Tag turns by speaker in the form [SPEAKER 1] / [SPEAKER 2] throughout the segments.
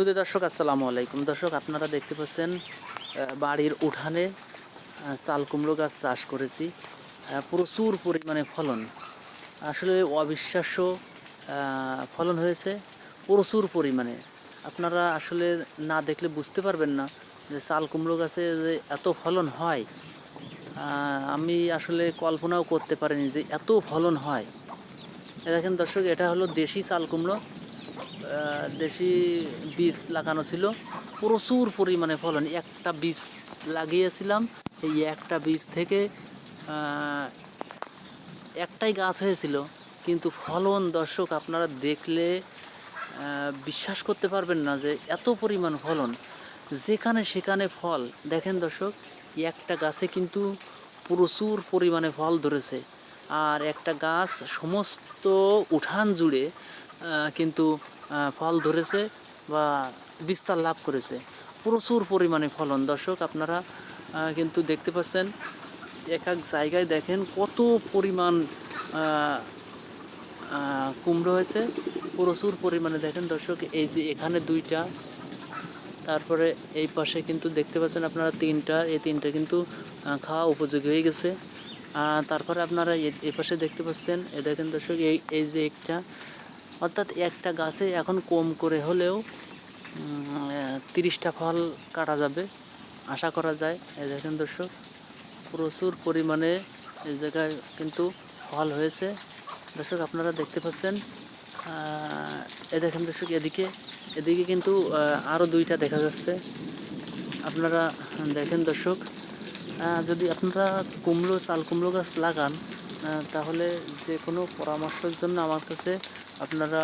[SPEAKER 1] শুধু দর্শক, আসসালামু আলাইকুম। দর্শক, আপনারা দেখতে পাচ্ছেন বাড়ির উঠানে চাল কুমড়ো গাছ চাষ করেছি। প্রচুর পরিমাণে ফলন। আসলে অবিশ্বাস্য ফলন হয়েছে, প্রচুর পরিমাণে। আপনারা আসলে না দেখলে বুঝতে পারবেন না যে চাল কুমড়ো গাছে যে এত ফলন হয়। আমি আসলে কল্পনাও করতে পারিনি যে এত ফলন হয়। দেখেন দর্শক, এটা হলো দেশি চাল কুমড়ো। দেশি বীজ লাগানো ছিল। প্রচুর পরিমাণে ফলন, একটা বীজ লাগিয়েছিলাম। এই একটা বীজ থেকে একটাই গাছ হয়েছিল। কিন্তু ফলন, দর্শক, আপনারা দেখলে বিশ্বাস করতে পারবেন না যে এত পরিমাণ ফলন। যেখানে সেখানে ফল। দেখেন দর্শক একটা গাছে কিন্তু প্রচুর পরিমাণে ফল ধরেছে। আর একটা গাছ সমস্ত উঠান জুড়ে কিন্তু ফল ধরেছে বা বিস্তার লাভ করেছে। প্রচুর পরিমাণে ফলন। দর্শক, আপনারা কিন্তু দেখতে পাচ্ছেন, এক এক জায়গায় দেখেন কত পরিমাণ কুমড়ো হয়েছে। প্রচুর পরিমাণে দেখেন দর্শক, এই যে এখানে দুইটা, তারপরে এই পাশে কিন্তু দেখতে পাচ্ছেন আপনারা তিনটা, এই তিনটা কিন্তু খাওয়া উপযোগী হয়ে গেছে। তারপরে আপনারা এ- পাশে দেখতে পাচ্ছেন, এ দেখেন দর্শক, এই এই যে একটা অর্থাৎ একটা গাছে এখন কম করে হলেও তিরিশটা ফল কাটা যাবে, আশা করা যায়। এই দেখেন দর্শক, প্রচুর পরিমাণে এই জায়গায় কিন্তু ফল হয়েছে। দর্শক, আপনারা দেখতে পাচ্ছেন এ দেখেন দর্শক, এদিকে এদিকে কিন্তু আরও দুইটা দেখা যাচ্ছে। আপনারা দেখেন দর্শক যদি আপনারা কুমড়ো, চাল কুমড়ো গাছ লাগান তাহলে যে কোনো পরামর্শের জন্য আমার কাছে আপনারা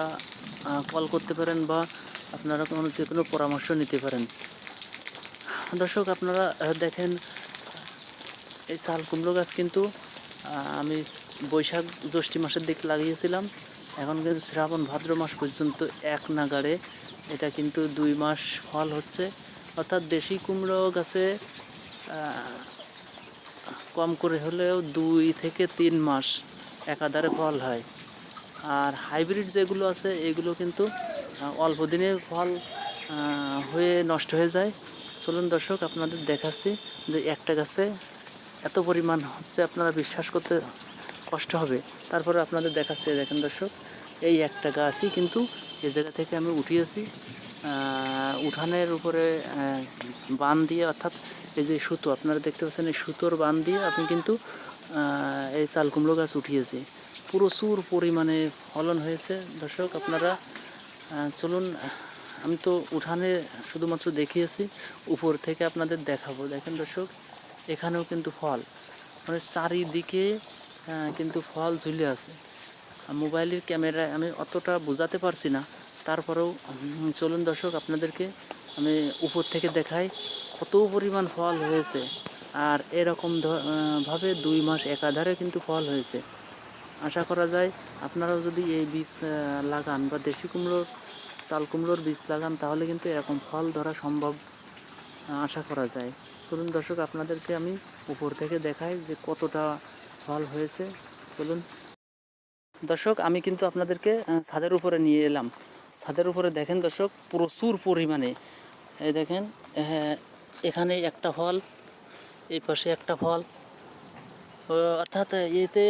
[SPEAKER 1] কল করতে পারেন বা আপনারা কোনো যে কোনো পরামর্শ নিতে পারেন। দর্শক, আপনারা দেখেন, এই চাল কুমড়ো গাছ কিন্তু আমি বৈশাখ জ্যৈষ্ঠী মাসের দিকে লাগিয়েছিলাম। এখন কিন্তু শ্রাবণ ভাদ্র মাস পর্যন্ত এক নাগাড়ে এটা কিন্তু দুই মাস ফল হচ্ছে। অর্থাৎ দেশি কুমড়ো গাছে কম করে হলেও দুই থেকে তিন মাস একাধারে ফল হয়। আর হাইব্রিড যেগুলো আছে, এগুলো কিন্তু অল্প দিনে ফল হয়ে নষ্ট হয়ে যায়। চলুন দর্শক, আপনাদের দেখাচ্ছি যে একটা গাছে এত পরিমাণ হচ্ছে, আপনারা বিশ্বাস করতে কষ্ট হবে। তারপরে আপনাদের দেখাচ্ছি, দেখেন দর্শক, এই একটা গাছই কিন্তু এই জায়গা থেকে আমি উঠিয়েছি উঠানের উপরে বান দিয়ে অর্থাৎ এই যে সুতো, আপনারা দেখতে পাচ্ছেন এই সুতোর বান দিয়ে আপনি কিন্তু এই চাল কুমড়ো গাছ উঠিয়েছি। প্রচুর পরিমাণে ফলন হয়েছে। দর্শক, আপনারা চলুন, আমি তো উঠানে শুধুমাত্র দেখিয়েছি, উপর থেকে আপনাদের দেখাবো। দেখেন দর্শক, এখানেও কিন্তু ফল। মানে চারিদিকে কিন্তু ফল ঝুলে আছে। মোবাইলের ক্যামেরায় আমি অতটা বোঝাতে পারছি না। তারপরেও চলুন দর্শক, আপনাদেরকে আমি উপর থেকে দেখাই কত পরিমাণ ফল হয়েছে। আর এরকম ভাবে দুই মাস একাধারে কিন্তু ফল হয়েছে। আশা করা যায় আপনারাও যদি এই বীজ লাগান বা দেশি কুমড়োর, চাল কুমড়োর বীজ লাগান, তাহলে কিন্তু এরকম ফল ধরা সম্ভব আশা করা যায়। চলুন দর্শক, আপনাদেরকে আমি উপর থেকে দেখাই যে কতটা ফল হয়েছে। চলুন। দর্শক, আমি কিন্তু আপনাদেরকে ছাদের উপরে নিয়ে এলাম। ছাদের উপরে দেখেন দর্শক, প্রচুর পরিমাণে। এই দেখেন এখানে একটা ফল, এই পাশে একটা ফল। অর্থাৎ এতে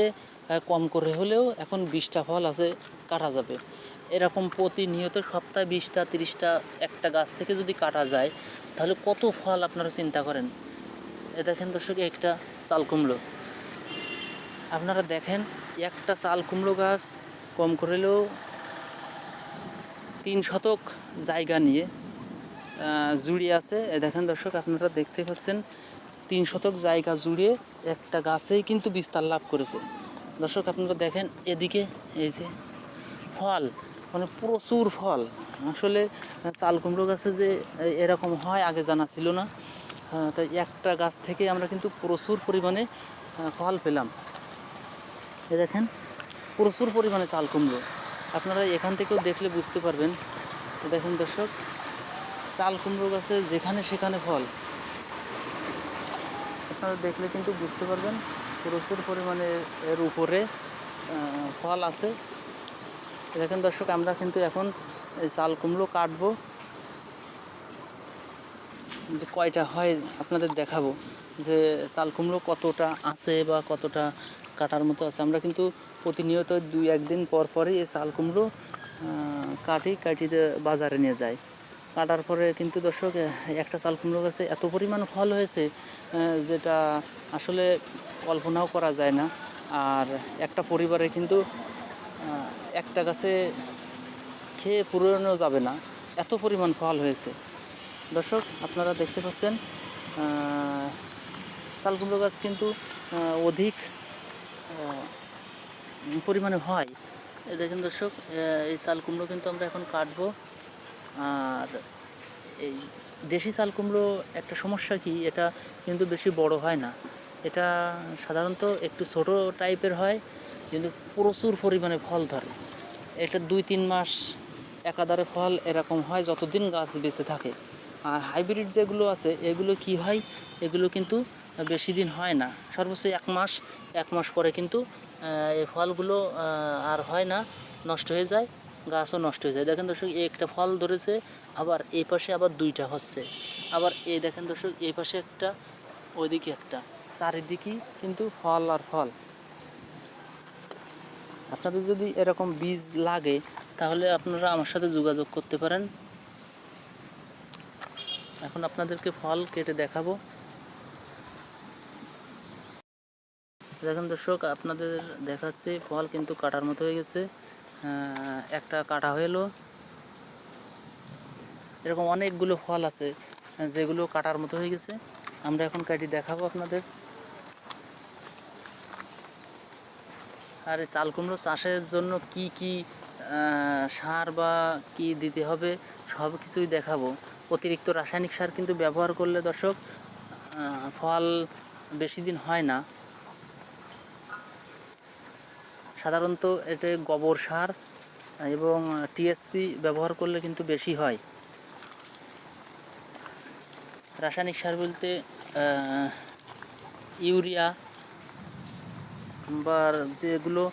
[SPEAKER 1] কম করে হলেও এখন বিশটা ফল আছে, কাটা যাবে। এরকম প্রতিনিয়ত সপ্তাহে বিশটা, তিরিশটা, একটা গাছ থেকে যদি কাটা যায়, তাহলে কত ফল আপনারা চিন্তা করেন? এ দেখেন দর্শক, একটা চাল কুমড়ো। আপনারা দেখেন, একটা চাল কুমড়ো গাছ কম করলেও তিন শতক জায়গা নিয়ে জুড়ে আছে। দেখেন দর্শক, আপনারা দেখতে পাচ্ছেন, তিন শতক জায়গা জুড়ে একটা গাছেই কিন্তু বিস্তার লাভ করেছে। দর্শক, আপনারা দেখেন এদিকে, এই যে ফল মানে প্রচুর ফল। আসলে, চাল কুমড়ো গাছে যে এরকম হয়, আগে জানা ছিল না। তাই একটা গাছ থেকে আমরা কিন্তু প্রচুর পরিমাণে ফল পেলাম। এ দেখেন, প্রচুর পরিমাণে চাল কুমড়ো। আপনারা এখান থেকেও দেখলে বুঝতে পারবেন। দেখেন দর্শক, চাল কুমড়ো গাছে যেখানে সেখানে ফল। আপনারা দেখলে কিন্তু বুঝতে পারবেন, প্রচুর পরিমাণে এর উপরে ফল আছে। দেখেন দর্শক, আমরা কিন্তু এখন চাল কুমড়ো কাটবো। যে কয়টা হয় আপনাদের দেখাবো। যে চাল কুমড়ো কতটা আছে বা কতটা কাটার মতো আছে। আমরা কিন্তু প্রতিনিয়ত দুই, একদিন পর পরই এই চাল কুমড়ো কাটি, কাটিতে বাজারে নিয়ে যাই। কাটার পরে কিন্তু দর্শক একটা চাল কুমড়ো গাছে এত পরিমাণ ফল হয়েছে যেটা আসলে কল্পনাও করা যায় না। আর একটা পরিবারে কিন্তু একটা গাছে খেয়ে পুরনো যাবে না। এত পরিমাণ ফল হয়েছে। দর্শক, আপনারা দেখতে পাচ্ছেন চাল কুমড়ো গাছ কিন্তু অধিক পরিমাণে হয়। দেখেন দর্শক এই চাল কুমড়ো কিন্তু আমরা এখন কাটবো। আর এই দেশি চাল কুমড়ো একটা সমস্যা কি, এটা কিন্তু বেশি বড় হয় না। এটা সাধারণত একটু ছোট টাইপের হয়, কিন্তু প্রচুর পরিমাণে ফল ধরে। এটা দুই, তিন মাস একাধারে ফল এরকম হয়, যতদিন গাছ বেঁচে থাকে। আর হাইব্রিড যেগুলো আছে, এগুলো কি হয়? এগুলো কিন্তু বেশি দিন হয় না। সর্বোচ্চ এক মাস এক মাস পরে কিন্তু এই ফলগুলো আর হয় না, নষ্ট হয়ে যায়, গাছও নষ্ট হয়ে যায়। দেখেন দর্শক একটা ফল ধরেছে, আবার এই পাশে আবার দুইটা হচ্ছে। আবার এই দেখেন দর্শক, এই পাশে একটা, ওইদিকে একটা। চারিদিকেই কিন্তু ফল আর ফল। আপনাদের যদি এরকম বীজ লাগে, তাহলে আপনারা আমার সাথে যোগাযোগ করতে পারেন। এখন আপনাদেরকে ফল কেটে দেখাবো। দেখেন দর্শক, আপনাদের দেখাচ্ছি, ফল কিন্তু কাটার মতো হয়ে গেছে। একটা কাটা হলো এরকম অনেকগুলো ফল আছে, যেগুলো কাটার মতো হয়ে গেছে। আমরা এখন কাটি দেখাবো আপনাদের। আর এই চাল কুমড়ো চাষের জন্য কি কি সার বা কি দিতে হবে, সব কিছুই দেখাবো। অতিরিক্ত রাসায়নিক সার কিন্তু ব্যবহার করলে দর্শক ফল বেশি দিন হয় না। সাধারণত এতে গোবর সার এবং টিএসপি ব্যবহার করলে কিন্তু বেশি হয়। রাসায়নিক সার বলতে ইউরিয়া বা যেগুলো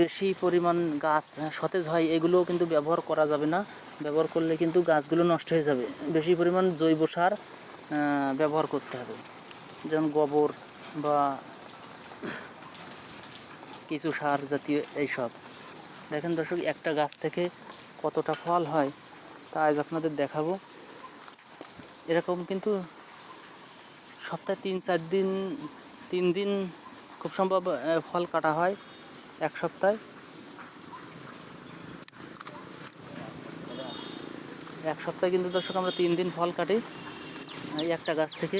[SPEAKER 1] বেশি পরিমাণ গাছ সতেজ হয়, এগুলোও কিন্তু ব্যবহার করা যাবে না। ব্যবহার করলে কিন্তু গাছগুলো নষ্ট হয়ে যাবে। বেশি পরিমাণ জৈব সার ব্যবহার করতে হবে। যেমন গোবর বা কিছু সার জাতীয় এইসব। দেখেন দর্শক, একটা গাছ থেকে কতটা ফল হয়, তা আজ আপনাদের দেখাবো। এরকম কিন্তু সপ্তাহে তিন, চার দিন, তিন দিন খুব সম্ভব ফল কাটা হয়। এক সপ্তাহে। এক সপ্তাহে কিন্তু দর্শক, আমরা তিন দিন ফল কাটি। এই একটা গাছ থেকে।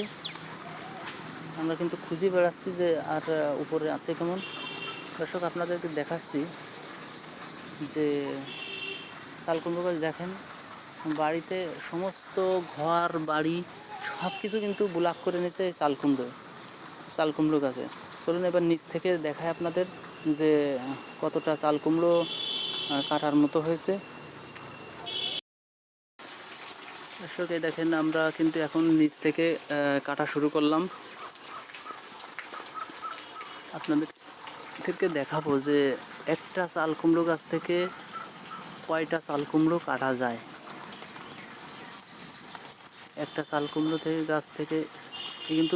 [SPEAKER 1] আমরা কিন্তু খুঁজে বেড়াচ্ছি যে আর উপরে আছে কেমন। দর্শক, আপনাদেরকে দেখাচ্ছি যে চাল কুমড়ো গাছ দেখেন, বাড়িতে সমস্ত ঘর, বাড়ি সব কিছু কিন্তু ব্লক করে নিয়েছে এই চাল কুমড়ো গাছে। চলুন এবার নিচ থেকে দেখায় আপনাদের। যে কতটা চাল কুমড়ো কাটার মতো হয়েছে। দর্শক, এই দেখেন আমরা কিন্তু এখন নিচ থেকে কাটা শুরু করলাম। আপনাদেরকে দেখাবো যে একটা চাল কুমড়ো গাছ থেকে কয়টা চাল কুমড়ো কাটা যায়। একটা চাল কুমড়ো থেকে গাছ থেকে কিন্তু